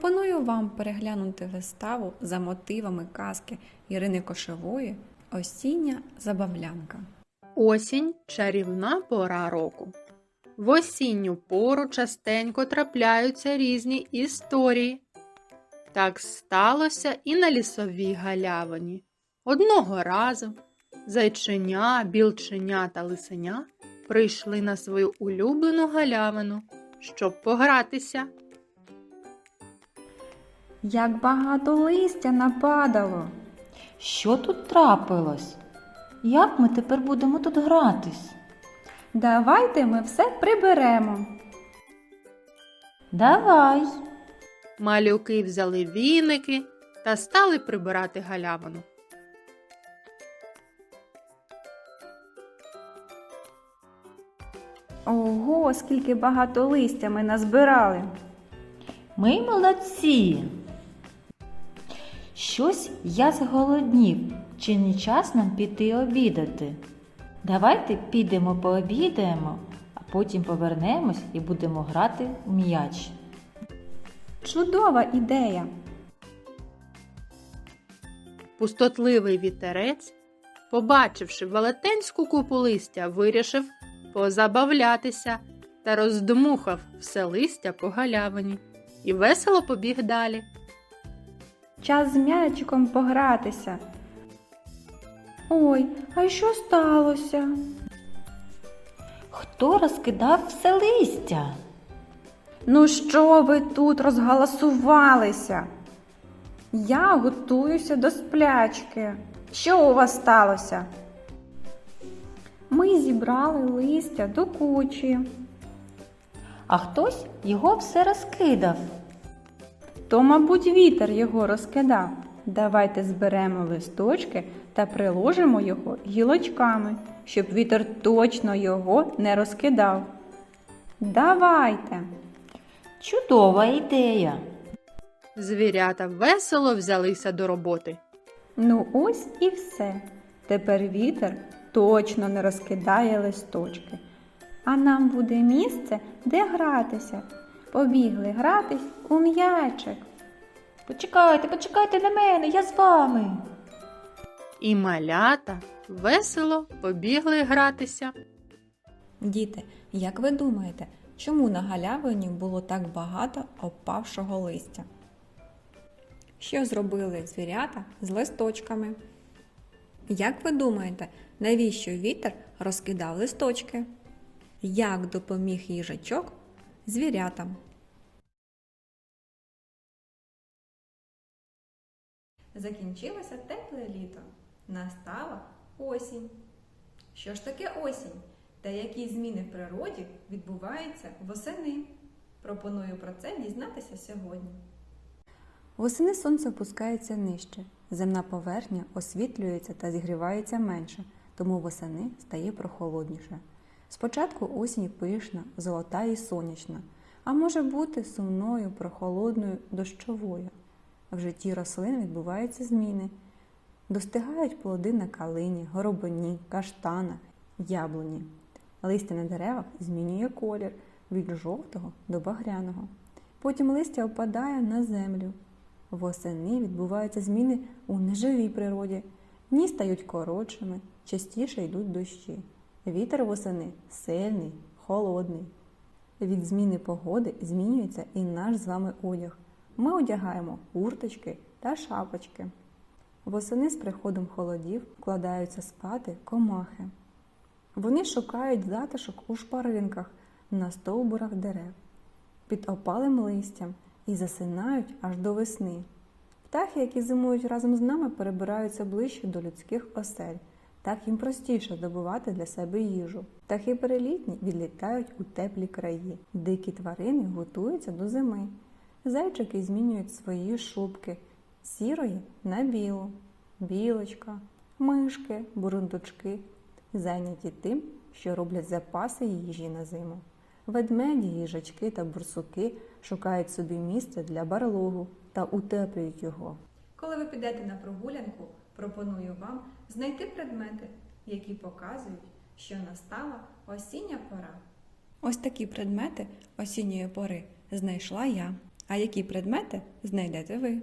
Пропоную вам переглянути виставу за мотивами казки Ірини Кошової Осіння забавлянка. Осінь чарівна пора року. В осінню пору частенько трапляються різні історії. Так сталося і на лісовій галявині. Одного разу зайченя, білченя та лисеня прийшли на свою улюблену галявину, щоб погратися. Як багато листя нападало. Що тут трапилось? Як ми тепер будемо тут гратись? Давайте ми все приберемо. Давай. Малюки взяли віники та стали прибирати галявину. Ого, скільки багато листя ми назбирали. Ми молодці. Щось я зголоднів. Чи не час нам піти обідати? Давайте підемо пообідаємо, а потім повернемось і будемо грати в м'яч. Чудова ідея. Пустотливий вітерець, побачивши велетенську купу листя, вирішив позабавлятися та роздмухав все листя по галявині і весело побіг далі. Час з м'ячиком погратися. Ой, а що сталося? Хто розкидав все листя? Ну що ви тут розгаласувалися? Я готуюся до сплячки. Що у вас сталося? Ми зібрали листя до кучі. А хтось його все розкидав. То, мабуть, вітер його розкидав. Давайте зберемо листочки та приложимо його гілочками, щоб вітер точно його не розкидав. Давайте. Чудова ідея. Звірята весело взялися до роботи. Ну ось і все. Тепер вітер точно не розкидає листочки. А нам буде місце, де гратися. Побігли гратись у м'ячик. Почекайте, почекайте на мене, я з вами. І малята весело побігли гратися. Діти, як ви думаєте, чому на галявині було так багато опавшого листя? Що зробили звірята з листочками? Як ви думаєте, навіщо вітер розкидав листочки? Як допоміг їжачок звірятам? Закінчилося тепле літо. Настала осінь. Що ж таке осінь? Та які зміни в природі відбуваються восени? Пропоную про це дізнатися сьогодні. Восени сонце опускається нижче. Земна поверхня освітлюється та зігрівається менше, тому восени стає прохолодніше. Спочатку осінь пишна, золота і сонячна, а може бути сумною, прохолодною, дощовою. В житті рослин відбуваються зміни. Достигають плоди на калині, горобині, каштанах, яблуні. Листя на деревах змінює колір від жовтого до багряного. Потім листя опадає на землю. Восени відбуваються зміни у неживій природі. Дні стають коротшими, частіше йдуть дощі. Вітер восени сильний, холодний. Від зміни погоди змінюється і наш з вами одяг. Ми одягаємо курточки та шапочки. Восени з приходом холодів вкладаються спати комахи. Вони шукають затишок у шпаринках на стовбурах дерев, під опалим листям і засинають аж до весни. Птахи, які зимують разом з нами, перебираються ближче до людських осель. Так їм простіше добувати для себе їжу. Птахи перелітні відлітають у теплі краї. Дикі тварини готуються до зими. Зайчики змінюють свої шубки сірої на білу, білочка, мишки, бурундучки, зайняті тим, що роблять запаси їжі на зиму. Ведмеді, їжачки та бурсуки шукають собі місце для барлогу та утеплюють його. Коли ви підете на прогулянку, пропоную вам знайти предмети, які показують, що настала осіння пора. Ось такі предмети осінньої пори знайшла я. А які предмети знайдете ви?